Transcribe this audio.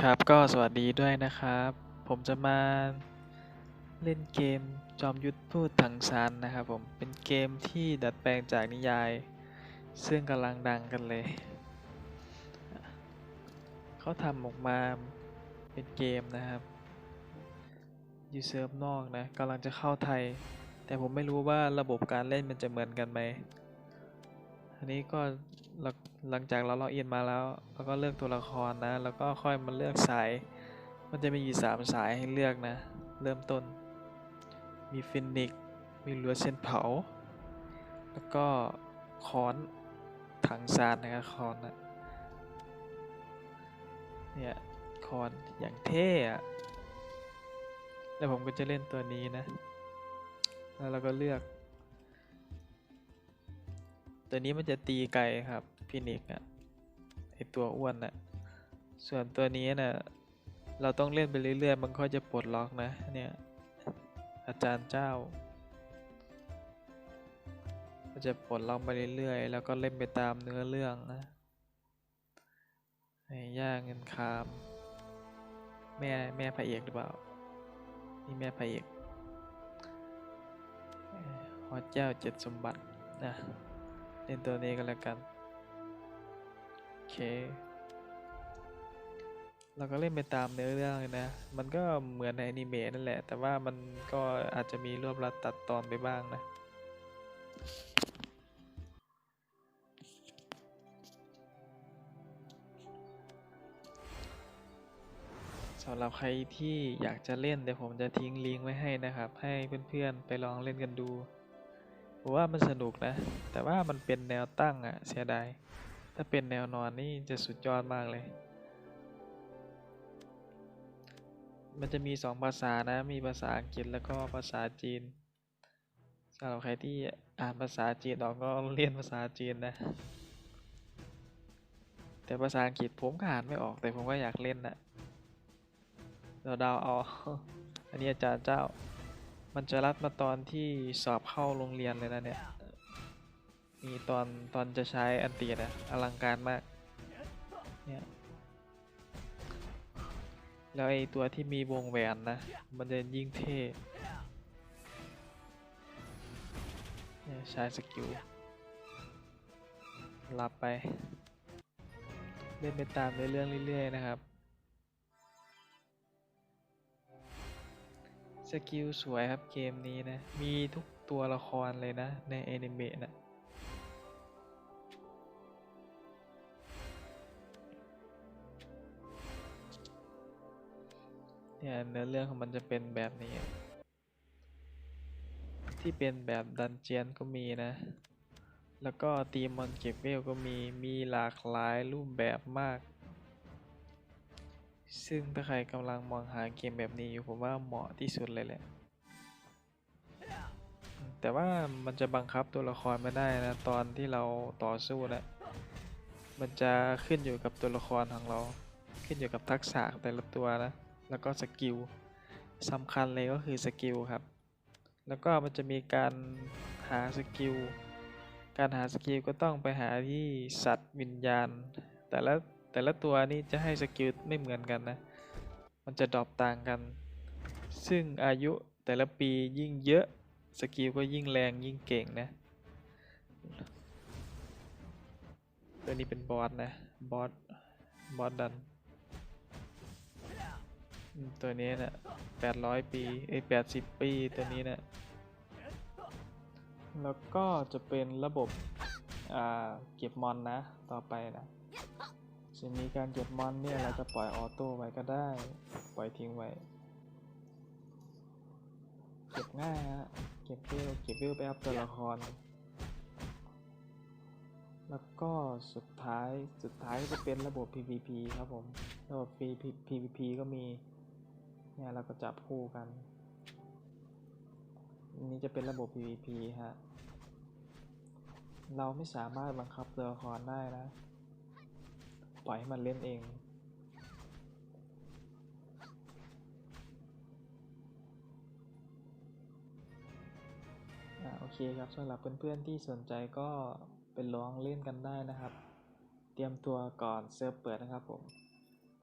ครับก็สวัสดีด้วยนะครับ ผมจะมาเล่นเกมจอมยุทธพูดถังซานนะครับผม เป็นเกมที่ดัดแปลงจากนิยาย ซึ่งกำลังดังกันเลย เขาทำออกมาเป็นเกมนะครับอยู่เซิร์ฟนอกนะกำลังจะเข้าไทย แต่ผมไม่รู้ว่าระบบการเล่นมันจะเหมือนกันไหม อันนี้ก็หลังจากเราล็อกอินมาแล้วเราก็เลือกตัวละครนะ แล้วก็ค่อยมาเลือกสาย มันจะมีอยู่สามสายให้เลือกนะ เริ่มต้น มีฟินิกมีลัวเส้นเผา แล้วก็คอนถังซานนะครับคอนนะเนี่ยคอนอย่างเท่อะแล้วผมก็จะเล่นตัวนี้นะ แล้วเราก็เลือก ตัวนี้มันจะตีไกลครับฟินิกอะไอตัวอ้วนอะส่วนตัวนี้น่ะเราต้องเล่นไปเรื่อยๆ มันก็จะปลดล็อกนะเนี่ยอาจารย์เจ้าก็จะปลดล็อกไปเรื่อยๆ แล้วก็เล่นไปตามเนื้อเรื่องนะย่าเงินคาม แม่แม่พระเอกหรือเปล่า นี่แม่พระเอกเอ่อฮอเจ้าเจ็ดสมบัตินะ เล่นตัวนี้กันแล้วกัน โอเค เราก็เล่นไปตามเนื้อเรื่องเลยนะ มันก็เหมือนในอนิเมะนั่นแหละ แต่ว่ามันก็อาจจะมีรวบรัดตัดตอนไปบ้างนะสำหรับใครที่อยากจะเล่นเดี๋ยวผมจะทิ้งลิงก์ไว้ให้นะครับ ให้เพื่อนๆไปลองเล่นกันดู ผมว่ามันสนุกนะ แต่ว่ามันเป็นแนวตั้งอะเสียดาย ถ้าเป็นแนวนอนนี่จะสุดยอดมากเลย มันจะมีสองภาษานะ มีภาษาอังกฤษแล้วก็ภาษาจีนสำหรับใครที่อ่านภาษาจีนออกก็เรียนภาษาจีนนะ แต่ภาษาอังกฤษผมก็อ่านไม่ออก แต่ผมก็อยากเล่นนะเราดาเอา อันนี้อาจารย์เจ้า มันจะรัดมาตอนที่สอบเข้าโรงเรียนเลยนะเนี่ย มีตอนตอนจะใช้อันตีนะอลังการมาก เนี่ย แล้วไอตัวที่มีวงแหวนนะ มันจะยิ่งเท่เนี่ยใช้สกิลรับไป เล่นไปตามในเรื่องเรื่อยๆนะครับ สกิลสวยครับเกมนี้นะ มีทุกตัวละครเลยนะ ในแอนิเมะนะเนี่ยเนื้อเรื่องของมันจะเป็นแบบนี้ ที่เป็นแบบดันเจียนก็มีนะ แล้วก็ตีมอนเก็บเวลก็มีมีหลากหลายรูปแบบมาก ซึ่งถ้าใครกำลังมองหาเกมแบบนี้อยู่ผมว่าเหมาะที่สุดเลยแหละ แต่ว่ามันจะบังคับตัวละครไม่ได้นะ ตอนที่เราต่อสู้นะ มันจะขึ้นอยู่กับตัวละครของเรา ขึ้นอยู่กับทักษะแต่ละตัวนะ แล้วก็สกิลสำคัญเลยก็คือสกิลครับ แล้วก็มันจะมีการหาสกิล การหาสกิลก็ต้องไปหาที่สัตว์วิญญาณ แต่ละ แต่ละตัวนี่จะให้สกิลไม่เหมือนกันนะ มันจะดรอปต่างกัน ซึ่งอายุแต่ละปียิ่งเยอะสกิลก็ยิ่งแรงยิ่งเก่งนะ ตัวนี้เป็นบอสนะ บอส บอสดัน ตัวนี้นะ่ะแปดร้อยปีเอ้ยแปดสิบปีตัวนี้นะ่ะแล้วก็จะเป็นระบบเก็บมอนนะ ต่อไปนะ จะมีการเก็บมอนเนี่ยเราจะปล่อยออโต้ไว้ก็ได้ ปล่อยทิ้งไว้ เก็บง่ายฮะ เก็บวิวเก็บวิวไปอัพตัวละคร แล้วก็สุดท้ายสุดท้ายก็จะเป็นระบบ PVP ครับผม ระบบ PVP ก็มี เนี่ยเราก็จับคู่กันอันนี้จะเป็นระบบ PVP ฮะ เราไม่สามารถบังคับตัวละครได้นะ ปล่อยให้มันเล่นเองอโอเคครับสำหรับเพื่อนๆที่สนใจก็เป็นลองเล่นกันได้นะครับ เตรียมตัวก่อนเซิร์ฟเปิดนะครับผม